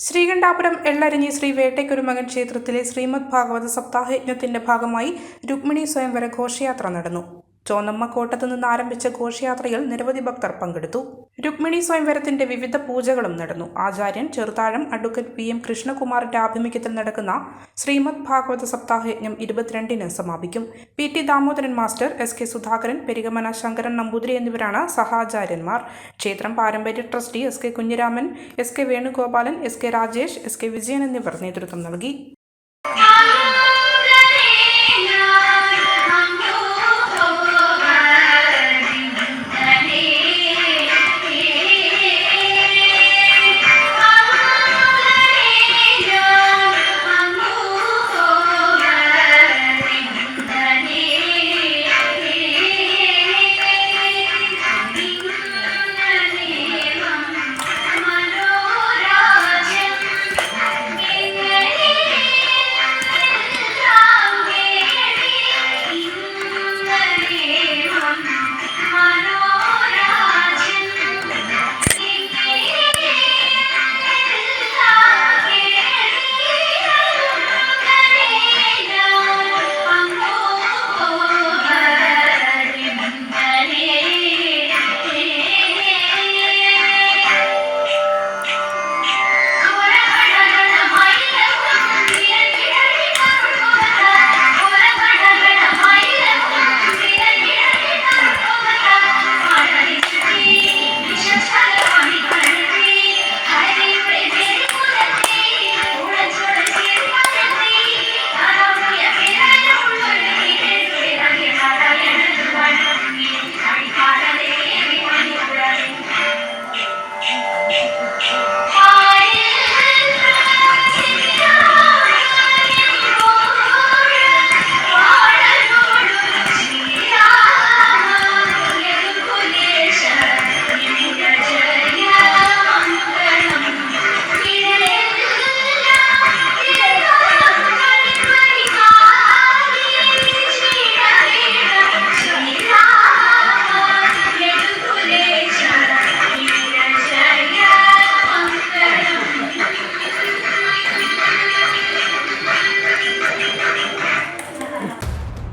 ശ്രീകണ്ഠാപുരം എള്ളരിഞ്ഞി ശ്രീ വേട്ടയ്ക്കൊരുമകൻ ക്ഷേത്രത്തിലെ ശ്രീമദ് ഭാഗവത സപ്താഹയജ്ഞത്തിന്റെ ഭാഗമായി രുക്മിണി സ്വയംവര ഘോഷയാത്ര നടന്നു. ചോന്നമ്മ കോട്ടത്തു നിന്ന് ആരംഭിച്ച ഘോഷയാത്രയിൽ നിരവധി ഭക്തർ പങ്കെടുത്തു. രുക്മിണി സ്വയംവരത്തിന്റെ വിവിധ പൂജകളും നടന്നു. ആചാര്യൻ ചെറുതാഴം അഡ്വക്കേറ്റ് പി എം കൃഷ്ണകുമാറിന്റെ ആഭിമുഖ്യത്തിൽ നടക്കുന്ന ശ്രീമദ് ഭാഗവത സപ്താഹയജ്ഞം ഇരുപത്തിരണ്ടിന് സമാപിക്കും. P T Damodaran master S K Sudhakaran Perikamana Shankaran Namboothiri എന്നിവരാണ് സഹാചാര്യന്മാർ. ക്ഷേത്രം പാരമ്പര്യ trustee S K Kunhiraman S K Venugopalan S K Rajesh S K Vijayan എന്നിവർ നേതൃത്വം നൽകി.